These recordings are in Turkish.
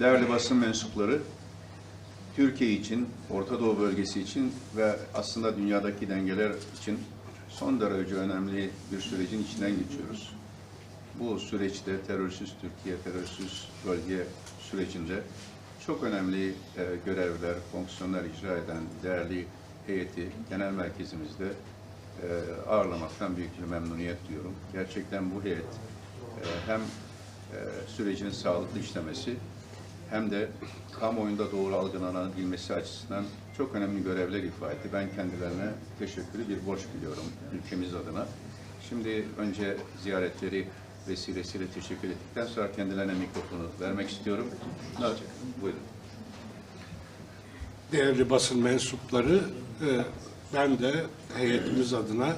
değerli basın mensupları, Türkiye için, Orta Doğu bölgesi için ve aslında dünyadaki dengeler için son derece önemli bir sürecin içinden geçiyoruz. Bu süreçte terörsüz Türkiye, terörsüz bölge sürecinde çok önemli e, görevler, fonksiyonlar icra eden değerli heyeti genel merkezimizde e, ağırlamaktan büyük bir memnuniyet duyuyorum. Gerçekten bu heyet e, hem e, sürecin sağlıklı işlemesi hem de kamuoyunda doğru algılanabilmesi açısından çok önemli görevler ifade etti. Ben kendilerine teşekkürü bir borç biliyorum ülkemiz adına. Şimdi önce ziyaretleri vesilesiyle teşekkür ettikten sonra kendilerine mikrofonu vermek istiyorum. Evet, buyurun. Değerli basın mensupları, e, ben de heyetimiz adına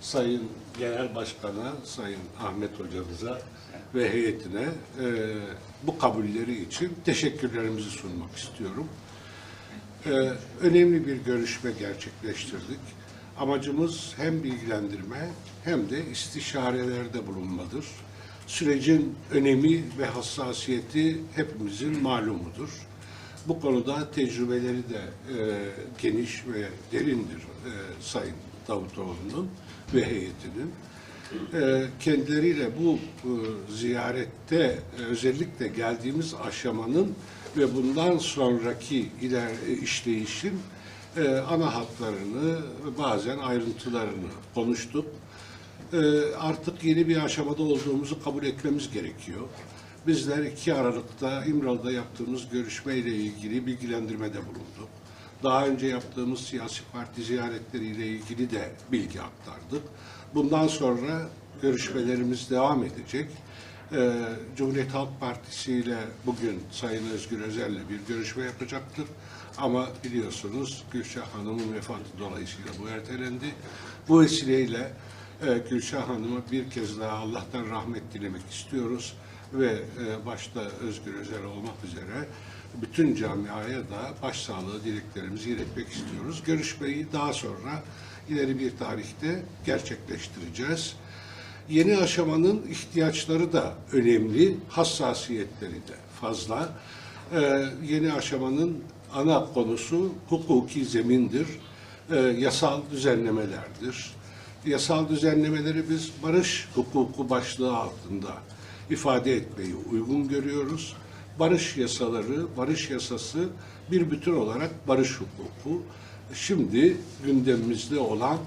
Sayın Genel Başkan'a, Sayın Ahmet Hocamıza ve heyetine e, bu kabulleri için teşekkürlerimizi sunmak istiyorum. E, Önemli bir görüşme gerçekleştirdik. Amacımız hem bilgilendirme hem de istişarelerde bulunmadır. Sürecin önemi ve hassasiyeti hepimizin malumudur. Bu konuda tecrübeleri de e, geniş ve derindir e, Sayın Davutoğlu'nun ve heyetinin. E, kendileriyle bu e, ziyarette e, özellikle geldiğimiz aşamanın ve bundan sonraki iler e, işleyişin ana hatlarını bazen ayrıntılarını konuştuk. Artık yeni bir aşamada olduğumuzu kabul etmemiz gerekiyor. Bizler 2 Aralık'ta İmralı'da yaptığımız görüşmeyle ilgili bilgilendirmede bulunduk. Daha önce yaptığımız siyasi parti ziyaretleriyle ilgili de bilgi aktardık. Bundan sonra görüşmelerimiz devam edecek. Ee, Cumhuriyet Halk Partisi ile bugün Sayın Özgür Özel'le bir görüşme yapacaktık. Ama biliyorsunuz Gülşah Hanım'ın vefatı dolayısıyla bu ertelendi. Bu vesileyle e, Gülşah Hanım'a bir kez daha Allah'tan rahmet dilemek istiyoruz ve e, başta Özgür Özel olmak üzere bütün camiaya da başsağlığı dileklerimizi iletmek istiyoruz. Görüşmeyi daha sonra ileri bir tarihte gerçekleştireceğiz. Yeni aşamanın ihtiyaçları da önemli, hassasiyetleri de fazla. Ee, yeni aşamanın ana konusu hukuki zemindir, Ee, yasal düzenlemelerdir. Yasal düzenlemeleri biz barış hukuku başlığı altında ifade etmeyi uygun görüyoruz. Barış yasaları, barış yasası bir bütün olarak barış hukuku şimdi gündemimizde olan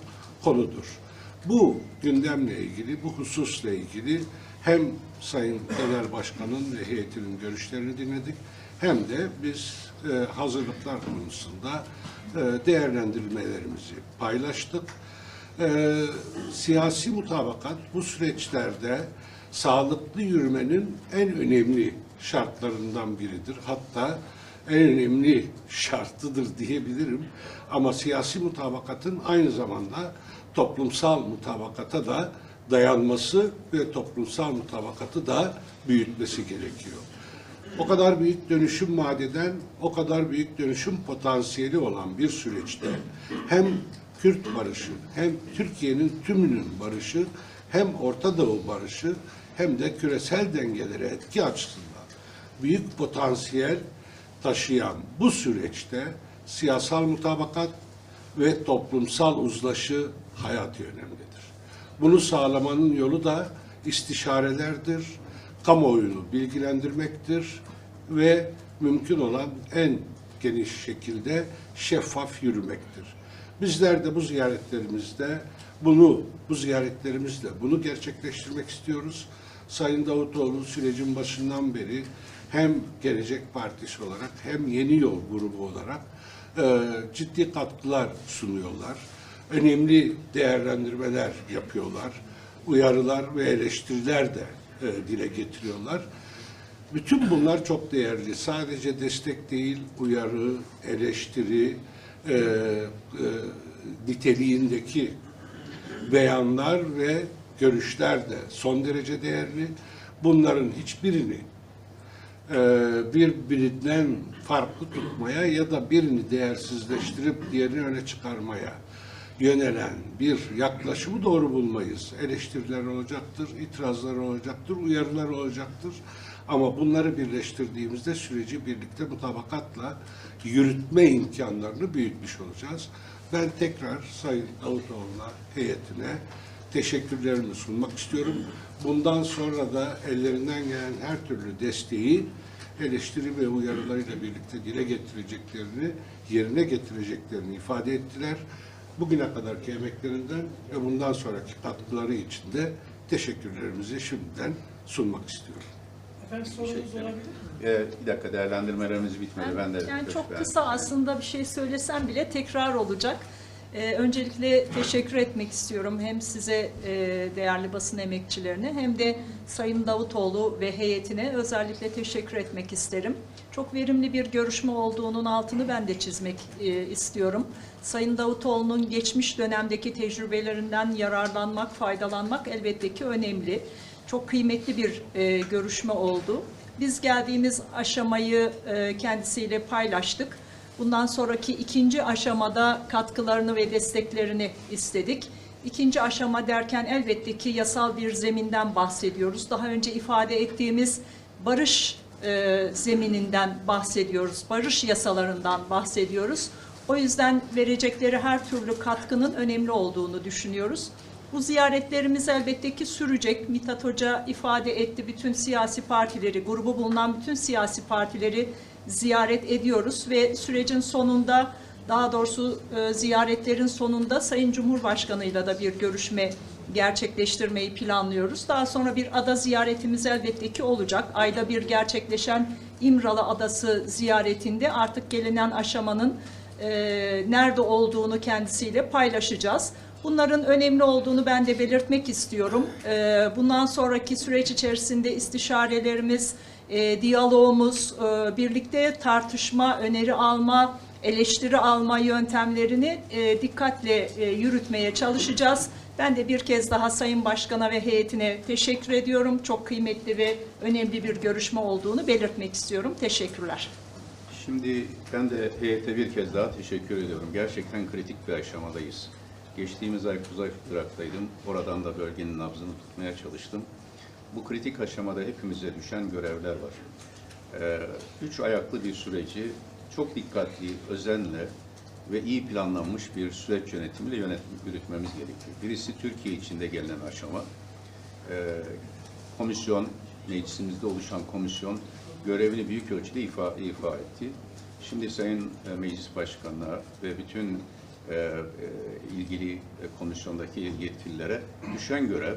konudur. Bu gündemle ilgili, bu hususla ilgili hem Sayın Genel Başkan'ın ve heyetinin görüşlerini dinledik hem de biz e, hazırlıklar konusunda e, değerlendirmelerimizi paylaştık. E, siyasi mutabakat bu süreçlerde sağlıklı yürümenin en önemli şartlarından biridir. Hatta en önemli şartıdır diyebilirim. Ama siyasi mutabakatın aynı zamanda toplumsal mutabakata da dayanması ve toplumsal mutabakatı da büyütmesi gerekiyor. O kadar büyük dönüşüm vadeden, o kadar büyük dönüşüm potansiyeli olan bir süreçte hem Kürt barışı, hem Türkiye'nin tümünün barışı, hem Orta Doğu barışı, hem de küresel dengelere etki açısından büyük potansiyel taşıyan bu süreçte siyasal mutabakat ve toplumsal uzlaşı hayati önemlidir. Bunu sağlamanın yolu da istişarelerdir, kamuoyunu bilgilendirmektir ve mümkün olan en geniş şekilde şeffaf yürümektir. Bizler de bu ziyaretlerimizde bunu, bu ziyaretlerimizle bunu gerçekleştirmek istiyoruz. Sayın Davutoğlu sürecin başından beri hem Gelecek Partisi olarak hem Yeni Yol grubu olarak e, ciddi katkılar sunuyorlar. Önemli değerlendirmeler yapıyorlar. Uyarılar ve eleştiriler de e, dile getiriyorlar. Bütün bunlar çok değerli. Sadece destek değil, uyarı, eleştiri, e, e, niteliğindeki beyanlar ve görüşler de son derece değerli. Bunların hiçbirini birbirinden farklı tutmaya ya da birini değersizleştirip diğerini öne çıkarmaya yönelen bir yaklaşımı doğru bulmayız. Eleştiriler olacaktır, itirazlar olacaktır, uyarılar olacaktır. Ama bunları birleştirdiğimizde süreci birlikte mutabakatla yürütme imkanlarını büyütmüş olacağız. Ben tekrar Sayın Davutoğlu'na, heyetine teşekkürlerimi sunmak istiyorum. Bundan sonra da ellerinden gelen her türlü desteği eleştiri ve uyarılarıyla birlikte dile getireceklerini, yerine getireceklerini ifade ettiler. Bugüne kadarki emeklerinden ve bundan sonraki katkıları için de teşekkürlerimizi şimdiden sunmak istiyorum. Efendim sorunuz olabilir mi? Ee, bir dakika değerlendirmelerimiz bitmedi. Ben, de yani çok kısa aslında bir şey söylesem bile tekrar olacak. Ee, öncelikle teşekkür etmek istiyorum hem size e, değerli basın emekçilerine hem de Sayın Davutoğlu ve heyetine özellikle teşekkür etmek isterim. Çok verimli bir görüşme olduğunun altını ben de çizmek e, istiyorum. Sayın Davutoğlu'nun geçmiş dönemdeki tecrübelerinden yararlanmak, faydalanmak elbette ki önemli. Çok kıymetli bir e, görüşme oldu. Biz geldiğimiz aşamayı e, kendisiyle paylaştık. Bundan sonraki ikinci aşamada katkılarını ve desteklerini istedik. İkinci aşama derken elbette ki yasal bir zeminden bahsediyoruz. Daha önce ifade ettiğimiz barış e, zemininden bahsediyoruz, barış yasalarından bahsediyoruz. O yüzden verecekleri her türlü katkının önemli olduğunu düşünüyoruz. Bu ziyaretlerimiz elbette ki sürecek. Mithat Hoca ifade etti. Bütün siyasi partileri, grubu bulunan bütün siyasi partileri ziyaret ediyoruz ve sürecin sonunda daha doğrusu e, ziyaretlerin sonunda Sayın Cumhurbaşkanı'yla da bir görüşme gerçekleştirmeyi planlıyoruz. Daha sonra bir ada ziyaretimiz elbette ki olacak. Ayda bir gerçekleşen İmralı Adası ziyaretinde artık gelinen aşamanın e, nerede olduğunu kendisiyle paylaşacağız. Bunların önemli olduğunu ben de belirtmek istiyorum. E, bundan sonraki süreç içerisinde istişarelerimiz, e, diyalogumuz, e, birlikte tartışma, öneri alma, eleştiri alma yöntemlerini e, dikkatle yürütmeye çalışacağız. Ben de bir kez daha Sayın Başkan'a ve heyetine teşekkür ediyorum. Çok kıymetli ve önemli bir görüşme olduğunu belirtmek istiyorum. Teşekkürler. Şimdi ben de heyete bir kez daha teşekkür ediyorum. Gerçekten kritik bir aşamadayız. Geçtiğimiz ay Kuzey Irak'taydım. Oradan da bölgenin nabzını tutmaya çalıştım. Bu kritik aşamada hepimize düşen görevler var. Ee, üç ayaklı bir süreci çok dikkatli, özenle ve iyi planlanmış bir süreç yönetimiyle yönet yürütmemiz gerekiyor. Birisi Türkiye içinde gelinen aşama. Ee, komisyon, meclisimizde oluşan komisyon görevini büyük ölçüde ifa, ifa etti. Şimdi Sayın e, Meclis Başkanı'na ve bütün e, e, ilgili komisyondaki yetkililere düşen görev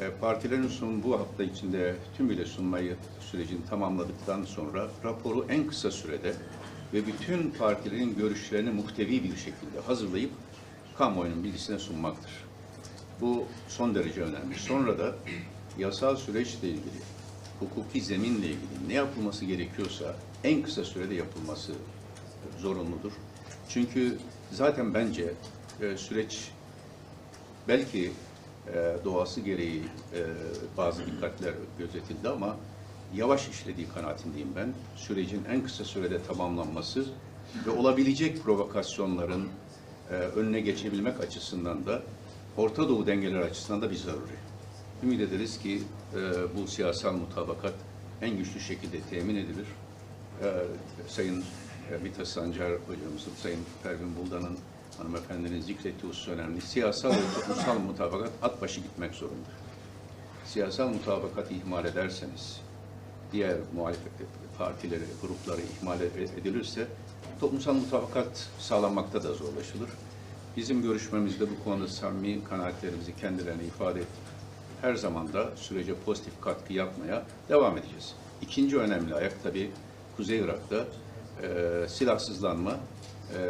e, partilerin sun bu hafta içinde tümüyle sunmayı sürecini tamamladıktan sonra raporu en kısa sürede ve bütün partilerin görüşlerini muhtevi bir şekilde hazırlayıp kamuoyunun bilgisine sunmaktır. Bu son derece önemli. Sonra da yasal süreçle ilgili, hukuki zeminle ilgili ne yapılması gerekiyorsa en kısa sürede yapılması zorunludur. Çünkü zaten bence e, süreç belki e, doğası gereği e, bazı dikkatler gözetildi ama yavaş işlediği kanaatindeyim ben. Sürecin en kısa sürede tamamlanması ve olabilecek provokasyonların e, önüne geçebilmek açısından da Orta Doğu dengeleri açısından da bir zaruri. Ümit ederiz ki e, bu siyasal mutabakat en güçlü şekilde temin edilir. E, Sayın e, Mithat Sancar hocamızın, Sayın Pervin Buldan'ın hanımefendinin zikrettiği husus önemli. Siyasal ve toplumsal mutabakat at başı gitmek zorunda. Siyasal mutabakatı ihmal ederseniz, diğer muhalefet partileri, grupları ihmal edilirse toplumsal mutabakat sağlanmakta da zorlaşılır. Bizim görüşmemizde bu konuda samimi kanaatlerimizi kendilerine ifade ettik. Her zaman da sürece pozitif katkı yapmaya devam edeceğiz. İkinci önemli ayak tabii Kuzey Irak'ta e, silahsızlanma e,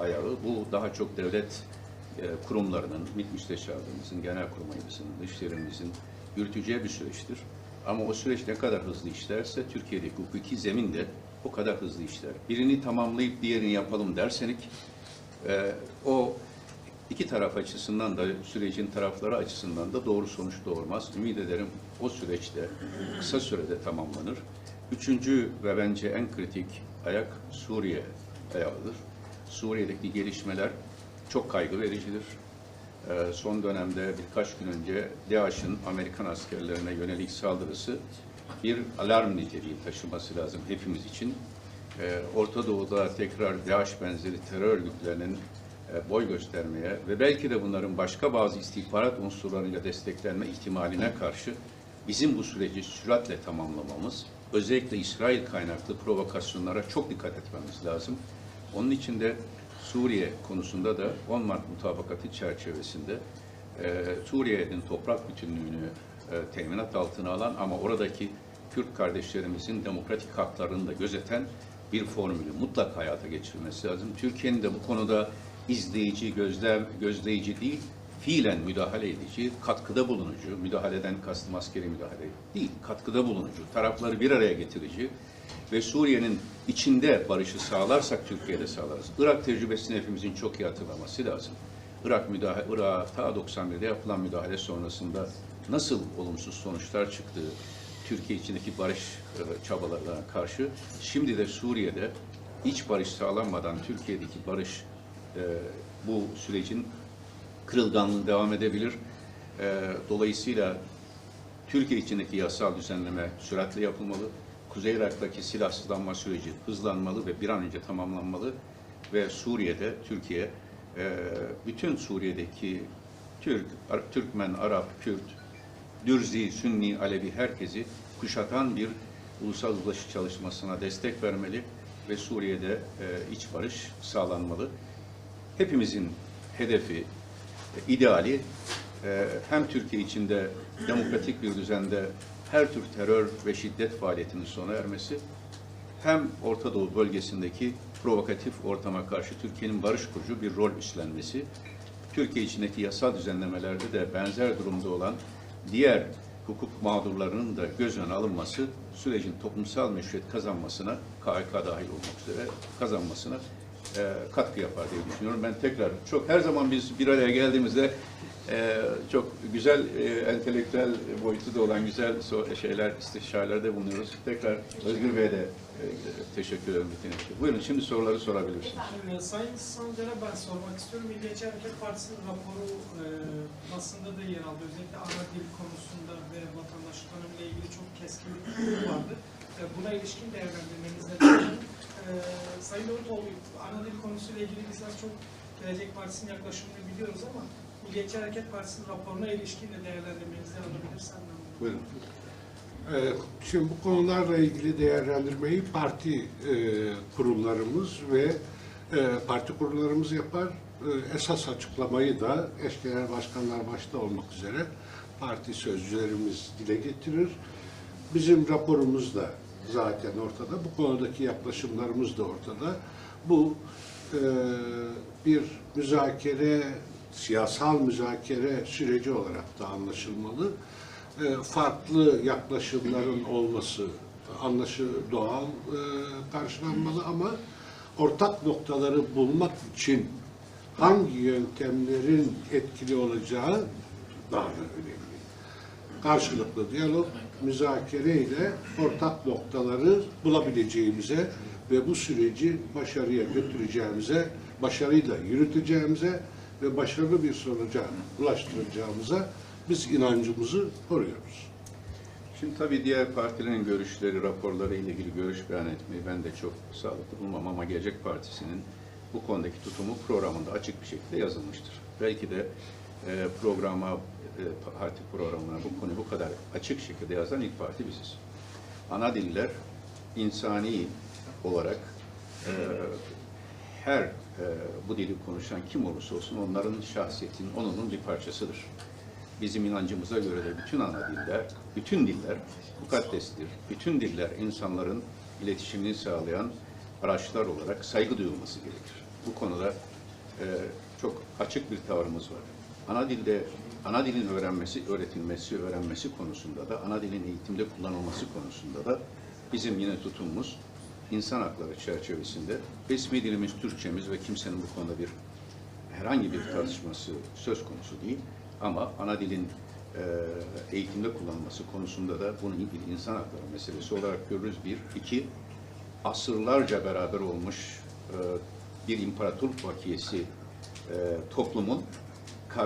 ayağı. Bu daha çok devlet e, kurumlarının, MİT Müsteşarlığımızın, Genelkurmayımızın, Dışişlerimizin yürüteceği bir süreçtir. Ama o süreç ne kadar hızlı işlerse Türkiye'deki hukuki zemin de o kadar hızlı işler. Birini tamamlayıp diğerini yapalım derseniz e, o iki taraf açısından da sürecin tarafları açısından da doğru sonuç doğurmaz. Ümit ederim o süreçte kısa sürede tamamlanır. Üçüncü ve bence en kritik ayak Suriye ayağıdır. Suriye'deki gelişmeler çok kaygı vericidir. Ee, son dönemde birkaç gün önce DAEŞ'in Amerikan askerlerine yönelik saldırısı bir alarm niteliği taşıması lazım hepimiz için. Ee, Orta Doğu'da tekrar DAEŞ benzeri terör örgütlerinin e, boy göstermeye ve belki de bunların başka bazı istihbarat unsurlarıyla desteklenme ihtimaline karşı bizim bu süreci süratle tamamlamamız, özellikle İsrail kaynaklı provokasyonlara çok dikkat etmemiz lazım. Onun için de Suriye konusunda da 10 Mart mutabakatı çerçevesinde e, Suriye'nin toprak bütünlüğünü e, teminat altına alan ama oradaki Kürt kardeşlerimizin demokratik haklarını da gözeten bir formülü mutlak hayata geçirilmesi lazım. Türkiye'nin de bu konuda izleyici, gözlem, gözleyici değil, fiilen müdahale edici, katkıda bulunucu, müdahaleden kastım askeri müdahale değil, katkıda bulunucu, tarafları bir araya getirici ve Suriye'nin içinde barışı sağlarsak Türkiye'de sağlarız. Irak tecrübesini hepimizin çok iyi hatırlaması lazım. Irak müdahale, Irak'a ta 91'de yapılan müdahale sonrasında nasıl olumsuz sonuçlar çıktığı, Türkiye içindeki barış e, çabalarına karşı, şimdi de Suriye'de iç barış sağlanmadan Türkiye'deki barış e, bu sürecin kırılganlığı devam edebilir. E, dolayısıyla Türkiye içindeki yasal düzenleme süratle yapılmalı. Kuzey Irak'taki silahsızlanma süreci hızlanmalı ve bir an önce tamamlanmalı. Ve Suriye'de Türkiye e, bütün Suriye'deki Türk, Ar- Türkmen, Arap, Kürt, Dürzi, Sünni, Alevi herkesi kuşatan bir ulusal uzlaşı çalışmasına destek vermeli ve Suriye'de e, iç barış sağlanmalı. Hepimizin hedefi, ideali e, hem Türkiye içinde demokratik bir düzende her tür terör ve şiddet faaliyetinin sona ermesi, hem Orta Doğu bölgesindeki provokatif ortama karşı Türkiye'nin barış kurucu bir rol üstlenmesi, Türkiye içindeki yasal düzenlemelerde de benzer durumda olan diğer hukuk mağdurlarının da göz önüne alınması, sürecin toplumsal meşruiyet kazanmasına, KHK dahil olmak üzere kazanmasına e, katkı yapar diye düşünüyorum. Ben tekrar çok her zaman biz bir araya geldiğimizde e, çok güzel e, entelektüel boyutu da olan güzel so- şeyler, istişarelerde bulunuyoruz. Tekrar Özgür Bey'e de e, teşekkür ederim. bütün için. Buyurun şimdi soruları sorabilirsiniz. Sayın Sancar'a ben sormak istiyorum. Milliyetçi Hareket Partisi'nin raporu e, basında da yer aldı. Özellikle ana dil konusunda ve vatandaşlık tanımıyla ilgili çok keskin bir vardı. E, buna ilişkin değerlendirmeniz nedir? E, Sayın Davutoğlu, ana dil konusuyla ilgili bizler çok Gelecek Partisi'nin yaklaşımını biliyoruz ama Milliyetçi Hareket Partisi'nin raporuna ilişkin de değerlendirmenizi alabilirsem ben. Buyurun. Ee, Şimdi bu konularla ilgili değerlendirmeyi parti e, kurullarımız ve e, parti kurullarımız yapar. E, esas açıklamayı da eş genel başkanlar başta olmak üzere parti sözcülerimiz dile getirir. Bizim raporumuz da zaten ortada. Bu konudaki yaklaşımlarımız da ortada. Bu e, bir müzakere, siyasal müzakere süreci olarak da anlaşılmalı. E, farklı yaklaşımların olması anlaşı doğal e, karşılanmalı ama ortak noktaları bulmak için hangi yöntemlerin etkili olacağı daha da önemli karşılıklı diyalog, müzakere ile ortak noktaları bulabileceğimize ve bu süreci başarıya götüreceğimize, başarıyla yürüteceğimize ve başarılı bir sonuca ulaştıracağımıza biz inancımızı koruyoruz. Şimdi tabii diğer partilerin görüşleri, raporları ile ilgili görüş beyan etmeyi ben de çok sağlıklı bulmam ama Gelecek Partisi'nin bu konudaki tutumu programında açık bir şekilde yazılmıştır. Belki de e, programa, e, parti programına bu konuyu bu kadar açık şekilde yazan ilk parti biziz. Ana diller insani olarak e, her bu dili konuşan kim olursa olsun onların şahsiyetinin, onunun bir parçasıdır. Bizim inancımıza göre de bütün ana diller, bütün diller mukaddestir. Bütün diller insanların iletişimini sağlayan araçlar olarak saygı duyulması gerekir. Bu konuda e, çok açık bir tavrımız var. Ana dilde, ana dilin öğrenmesi, öğretilmesi, öğrenmesi konusunda da, ana dilin eğitimde kullanılması konusunda da bizim yine tutumumuz insan hakları çerçevesinde resmi dilimiz Türkçemiz ve kimsenin bu konuda bir herhangi bir tartışması söz konusu değil. Ama ana dilin e, eğitimde kullanılması konusunda da bunu ilgili insan hakları meselesi olarak görürüz. Bir. iki asırlarca beraber olmuş e, bir imparatorluk vakiyesi e, toplumun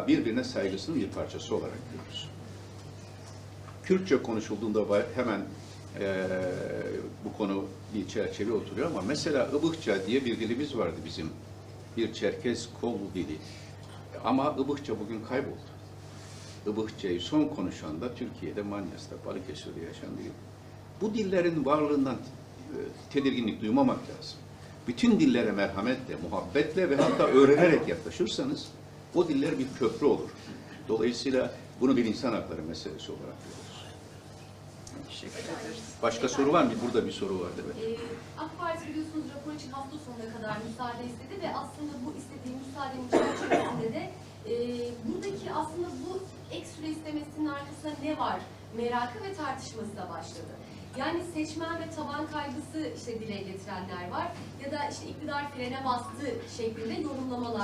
birbirine saygısının bir parçası olarak görürüz. Kürtçe konuşulduğunda hemen e, bu konu bir çerçeve oturuyor ama mesela Ibıkça diye bir dilimiz vardı bizim. Bir Çerkez kol dili. Ama Ibıkça bugün kayboldu. Ibıkça'yı son konuşan da Türkiye'de, Manyas'ta, Balıkesir'de yaşayan biri. Bu dillerin varlığından tedirginlik duymamak lazım. Bütün dillere merhametle, muhabbetle ve hatta öğrenerek yaklaşırsanız o diller bir köprü olur. Dolayısıyla bunu bir insan hakları meselesi olarak görüyoruz. Teşekkür ederiz. Başka soru var mı? Burada bir soru vardı. Evet. Ee, AK Parti biliyorsunuz rapor için hafta sonuna kadar müsaade istedi ve aslında bu istediği müsaadenin çerçevesinde de e, buradaki aslında bu ek süre istemesinin arkasında ne var merakı ve tartışması da başladı. Yani seçmen ve taban kaygısı işte dile getirenler var ya da işte iktidar frene bastı şeklinde yorumlamalar